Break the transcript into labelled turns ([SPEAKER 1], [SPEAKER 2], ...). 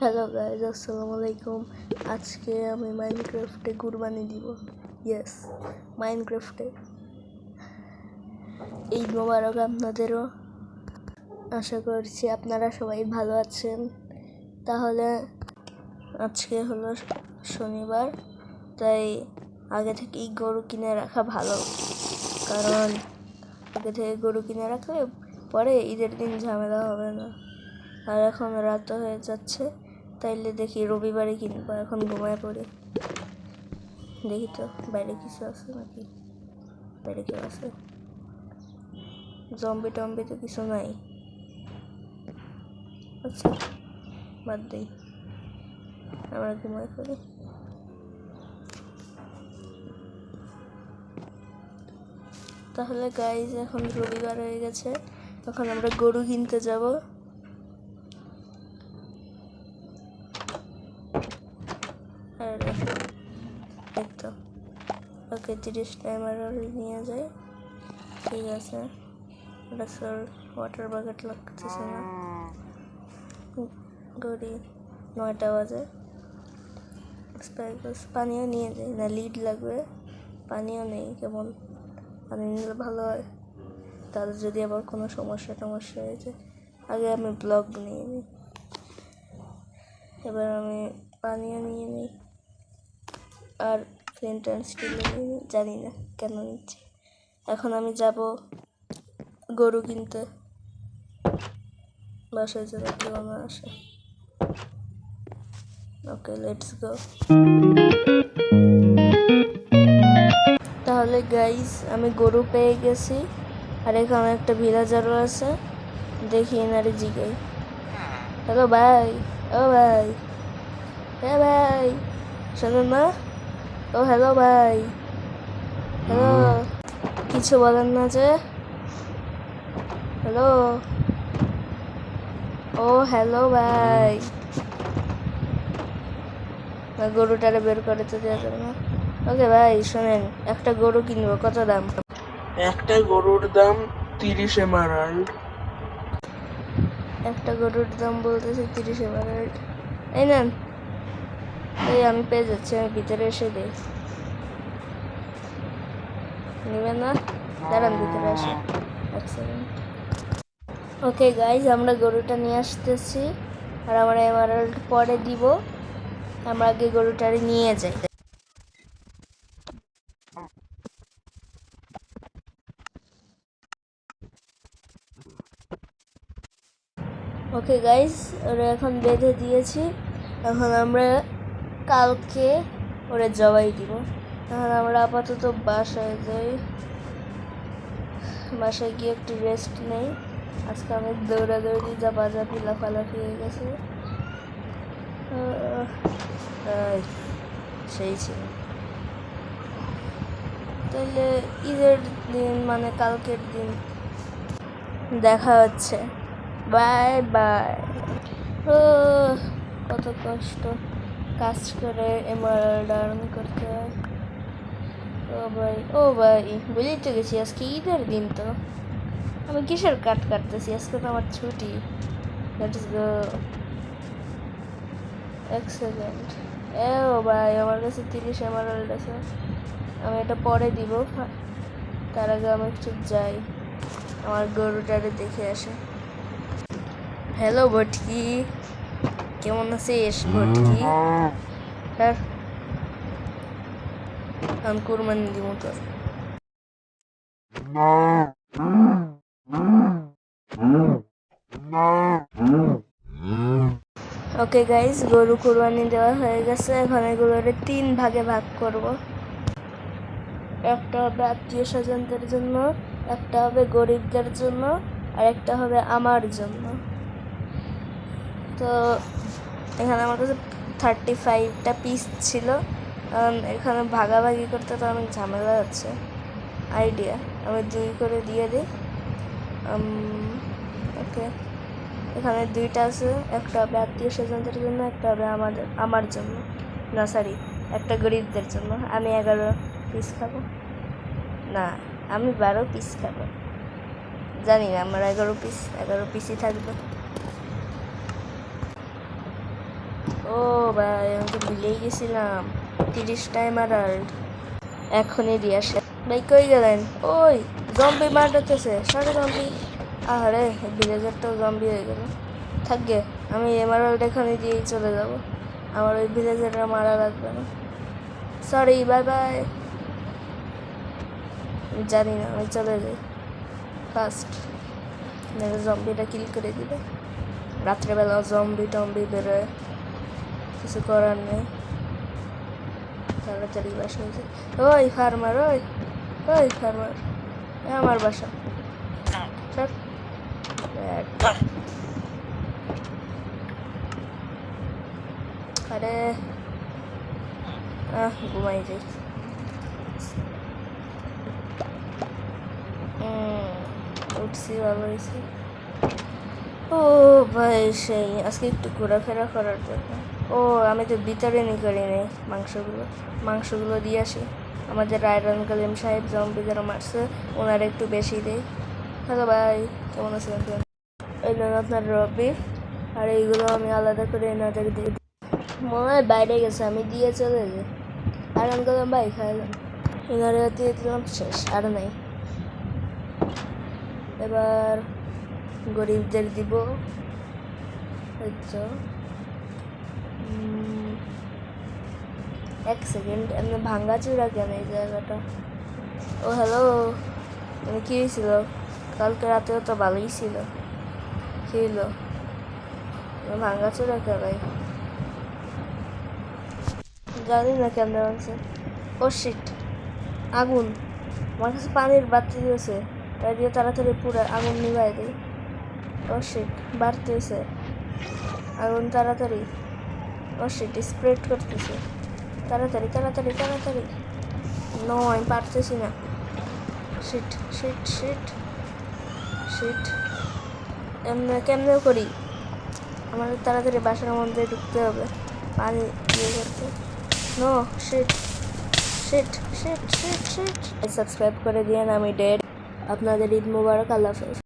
[SPEAKER 1] Hello guys আসসালামু আলাইকুম আজকে আমি মাইনক্রাফটে কুরবানি দিব। ইয়েস মাইনক্রাফটে এই মোবারক আপনাদেরও। আশা করছি আপনারা সবাই ভালো আছেন। তাহলে আজকে হলো শনিবার, তাই আগে থেকেই গরু কিনে রাখা ভালো। কারণ আগে থেকে গরু কিনে রাখলে পরে ঈদের দিন ঝামেলা হবে না। আর এখন রাত হয়ে যাচ্ছে। তাইলে দেখি রবিবারে কিনবো এখন ঘুমায় পড়ি। দেখি তো, বাইরে কিছু আছে নাকি? বাইরে কেউ আছে? জম্বি টম্বি তো কিছু নাই। আচ্ছা বাদ দিই। আমরা ঘুমায় পড়ি। তাহলে গাইজ এখন রবিবার হয়ে গেছে। এখন আমরা গরু কিনতে যাব আর এই তো ওকে তিরিশ টাইমার নিয়ে যায়। ঠিক আছে। এটা স্যার ওয়াটার বাকেট লাগতেছে না। গড়ি নয়টা বাজে। পানিও নিয়ে যাই না লিড লাগবে। পানিও নেই, কেমন? পানি নিলে ভালো হয়। তাদের যদি আবার কোনো সমস্যা টমস্যা হয়ে যায়, আগে আমি ব্লগ নিয়ে নিই। এবার আমি পানিও নিয়ে নিই। আর ফ্লিন্ট অ্যান্ড স্টিলও নিয়ে, জানি না কেন নিচ্ছি। এখন আমি যাব গরু কিনতে। বাসায় যাবে কেউ আমার আসে ওকে লেটস গো তাহলে গাইস আমি গরু পেয়ে গেছি। আর এখানে একটা ভিলাজারও আছে। দেখি এনারে জিগাই। হ্যালো ভাই, ও ভাই। হ্যাঁ ভাই। শোনেন না। ও হ্যালো ভাই। হ্যালো কিছু বলেন না যে। হ্যালো ও হ্যালো ভাই। গরুটারে বের করে তো দেওয়া যাবে না। ওকে ভাই শোনেন একটা গরু কিনবো কত দাম?
[SPEAKER 2] একটা গরুর দাম তিরিশ এমারাল্ড
[SPEAKER 1] একটা গরুর দাম বলতেছে তিরিশ এমারেল্ড এই নেন। এই আমি পেয়ে যাচ্ছি, আমি ভিতরে এসে দিই। নেবেন না? দাঁড়ান, ভিতরে আসে। এক সেকেন্ড ওকে গাইজ আমরা গরুটা নিয়ে আসতেছি। আর আমরা এমারেল্ড পরে দিব। আমরা আগে গরুটারে নিয়ে যাই। ওকে গাইস ওরা এখন বেঁধে দিয়েছি। এখন আমরা কালকে ওরা জবাই দিব। এখন আমরা আপাতত বাসায় যাই। বাসায় গিয়ে একটু রেস্ট নেই। আজকে অনেক দৌড়াদৌড়ি, জাপাজাপি, লাফালাফি হয়ে গেছে। সেই ছিল। তাহলে ঈদের দিন মানে কালকের দিন দেখা হচ্ছে। Bye bye. ও, কত কষ্ট। কাজ করে এমারাল্ড আর্ন করতে। ও ভাই ও ভাই, বুঝেই তো গেছি, আজকে ঈদের দিন তো। আমি কিসের কাট কাটতেছি? আজকে তো আমার ছুটি। দ্যাট গো এক সেকেন্ড এ ও ভাই, আমার কাছে তিরিশ এমারাল্ড আছে। আমি এটা পরে দিব। তার আগে আমি একটু যাই। আমার গরুটারে দেখে আসে। হ্যালো ভটকি কেমন আছিস ভটকি স্যার আমি ওকে গাইস গরু কুরবানি দেওয়া হয়ে গেছে। এখন এগুলোরে তিন ভাগে ভাগ করব। একটা হবে আত্মীয় স্বজনদের জন্য, একটা হবে গরিবদের জন্য, আর একটা হবে আমার জন্য। তো এখানে আমার কাছে থার্টি ফাইভটা পিস ছিল এখানে ভাগাভাগি করতে তো অনেক ঝামেলা হচ্ছে আইডিয়া আমি দুই করে দিয়ে দিই। ওকে। এখানে দুইটা আছে, একটা হবে আত্মীয় স্বজনদের জন্য, একটা হবে আমাদের, আমার জন্য। না সরি একটা গরিবদের জন্য। আমি এগারো পিস খাব। না, আমি বারো পিস খাব। জানি না, আমার এগারো পিস এগারো পিসই থাকবে। ও ভাই, আমি তো ভুলেই গেছিলাম। তিরিশ টাইমার আর এখনই দিয়ে আসে। ভাই, কই গেলেন? ওই জম্বি মারতেছে। সাড়ে জম্বি আরে ভিলেজারটাও জম্বি হয়ে গেল। থাকবে আমি এমারল্ড এখানে দিয়েই চলে যাব। আমার ওই ভিলেজারটা মারা লাগবে না। সরি বাই বাই জানি না, আমি চলে যাই। ফার্স্ট জম্বিটা কিল করে দিবে। রাত্রেবেলা জম্বি টম্বি বেরোয়। কিছু করার নেই। তাড়াতাড়ি বাসা হয়েছে। ওই ফার্মার ওই ওই ফার্মার আমার বাসা। আরে, আহ, ঘুমাই যাই। উঠছি, ভালো হয়েছে। ও ভাই, সেই, আজকে একটু ঘোরাফেরা করার জন্য। ও আমি তো নি করি নেই। মাংসগুলো মাংসগুলো দিয়ে আসি। আমাদের রায়রন কালিম সাহেব জম্বি যারা মারছে ওনারা একটু বেশি দেয় হ্যালো ভাই কেমন আছেন? এই জন্য আপনার বিফ আর এইগুলো আমি আলাদা করে এনাদের দিয়ে দিই। মনে হয় বাইরে গেছে আমি দিয়ে চলে যাই। আর আমি করলাম ভাই খাইলাম এনারে দিয়ে দিলাম শেষ আর নাই। এবার গরিবদের দিব। উম, এক সেকেন্ড এমনি ভাঙ্গা চূড়া কেন এই জায়গাটা? ও হ্যালো মানে কী হয়েছিল? কালকে রাতেও তো ভালোই ছিল। কী ভাঙ্গা চূড়া কে ভাই জানি না কেমন আছে ও শিট আগুন। আমার কাছে পানির বাড়তি দিয়েছে। তাই দিয়ে তাড়াতাড়ি পুরো আগুন নিভাই দিই। ও শিট বাড়তেছে। আগুন তাড়াতাড়ি। ও শিট স্প্রেড করতেছে। তাড়াতাড়ি তাড়াতাড়ি তাড়াতাড়ি। নো আমি পারতেছি না। শিট শিট শিট শিট কেমনে করি? আমাদের তাড়াতাড়ি বাসার মধ্যে ঢুকতে হবে। পানি ইয়ে করতে। নো শিট শিট শিট শিট শিট সাবস্ক্রাইব করে দিয়েন, আমি ডেড আপনাদের ঈদ মুবারক, আল্লাহ হাফেজ।